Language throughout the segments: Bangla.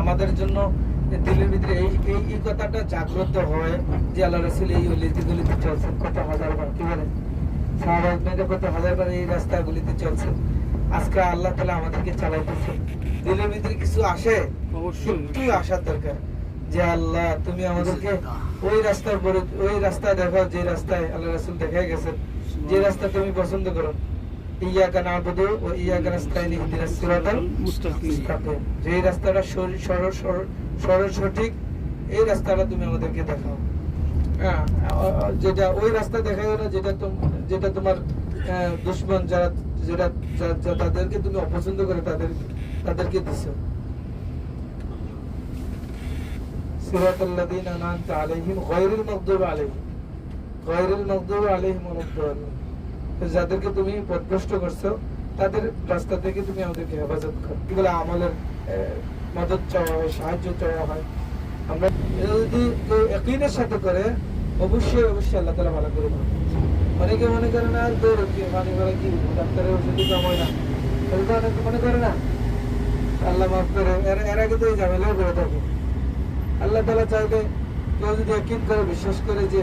আমাদের জন্য দিলের ভিতরে এই এই এই কথাটা জাগ্রত হয় যে আল্লাহ রসুল এই অলিতে গলিতে চলছেন কত হাজার বার কি বলে? সাহাবাজমেন্টে কত হাজার বার এই রাস্তাগুলিতে চলছেন। আজকে আল্লাহ তালা আমাদেরকে চালাইতেছে। দিলের ভিতরে কিছু আসে? অবশ্যই। একটু আসার দরকার। যে আল্লাহ তুমি আমাদেরকে ওই রাস্তার ওই রাস্তা দেখাও যে রাস্তায় আল্লাহ রাসুল দেখাই গেছেন। যে রাস্তা তুমি পছন্দ করো। ইয়াকা নাবুদু ও ইয়াকা নাস্তাইন ইহদিনাস সিরাতাল মুস্তাকিম। মুস্তাকিম। যে রাস্তাটা সরল সঠিক এই রাস্তাটা তুমি আমাদেরকে দেখাও। হ্যাঁ যেটা ওই রাস্তা দেখাও না যেটা যেটা তোমার দুশ্মন যারা যেটা তাদেরকে তুমি অপছন্দ করে তাদের তাদেরকে দিছো। সিরাতাল্লাযীনা আনআমতা আলাইহিম গায়রুল মাগদুবি আলাইহিম। গায়রুল মাগদুবি আলাইহিম যাদেরকে তুমি পথভ্রষ্ট করছ, তাদের রাস্তা থেকে তুমি আমাদেরকে হেফাজত করো। এগুলো আমলের মদত চাওয়া হয়, সাহায্য চাওয়া হয়। আমরা এটা যদি কেউ একইনের সাথে করে, অবশ্যই অবশ্যই আল্লাহ তালা ভালো করে অনেকে মনে করে না দৌড় মানে করে কি? ডাক্তারের ওষুধই কাম হয় না? এরকম অনেকে মনে করে না। আল্লাহ মাফ করে, এর আগে তো এই ঝামেলাও করে থাকে। আল্লাহ তালা চাইলে কেউ যদি একদিন করে, বিশ্বাস করে যে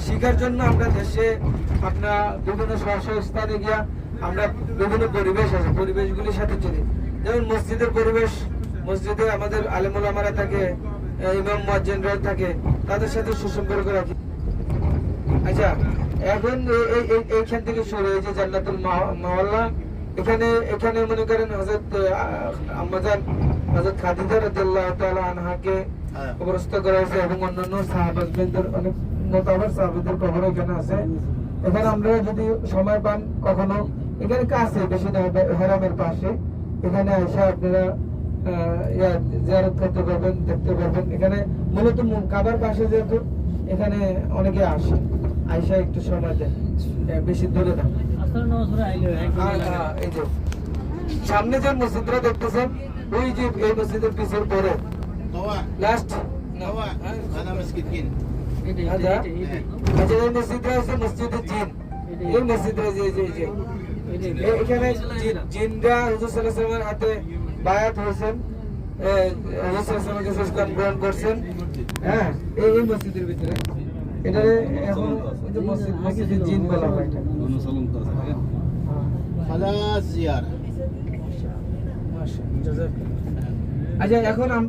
শিকার জন্য আমরা দেশে আপনার বিভিন্ন স্থানে গিয়া আমরা বিভিন্ন পরিবেশ আছে পরিবেশগুলির সাথে চলি। যেমন মসজিদের পরিবেশ মসজিদে আমাদের আলেমুল আমারা থাকে ইমাম মজ্জেনরা থাকে তাদের সাথে সুসম্পর্ক রাখি। আচ্ছা এখন এই- এই- এই- এইখান থেকে শুরু হয়েছে জান্নাতুল মাওয়াল্লা। এখানে এখানে মনে করেন হযরত আম্মাজান হযরত খাদিজা রাদিয়াল্লাহু তাআলা আনহাকে হ্যাঁ। কবরস্থ করা হয়েছে এবং অন্যান্য সাহাবাদের অনেক মোতাবার সাহাবিদের কবর এখানে আছে। এখানে আমরা যদি সময় পান কখনো এখানে কাছে বেশি পাশে। এখানে আসা আপনারা দেখতে মূলত কাবার পাশে যেহেতু এখানে অনেকে আসে একটু সময় বেশি দূরে সামনে যে মসজিদটা দেখতেছেন ওই যে এই মসজিদের পিছনে পরে। আচ্ছা এই মসজিদটা হচ্ছে মসজিদে জিন। এই মসজিদটা যে যে। যে এখানে জিনরা হুজুর সাল্লাল্লাহু আলাইহি ওয়াসাল্লামের হাতে বায়াত হয়েছেন। হুজুর সাল্লাল্লাহু আলাইহি ওয়াসাল্লাম গ্রহণ করছেন। হ্যাঁ এই এই মসজিদের ভিতরে। এটা এখন যে মসজিদ মসজিদে জিন বলা হয় এটা। খালাস জিয়ার আচ্ছা এখন আমরা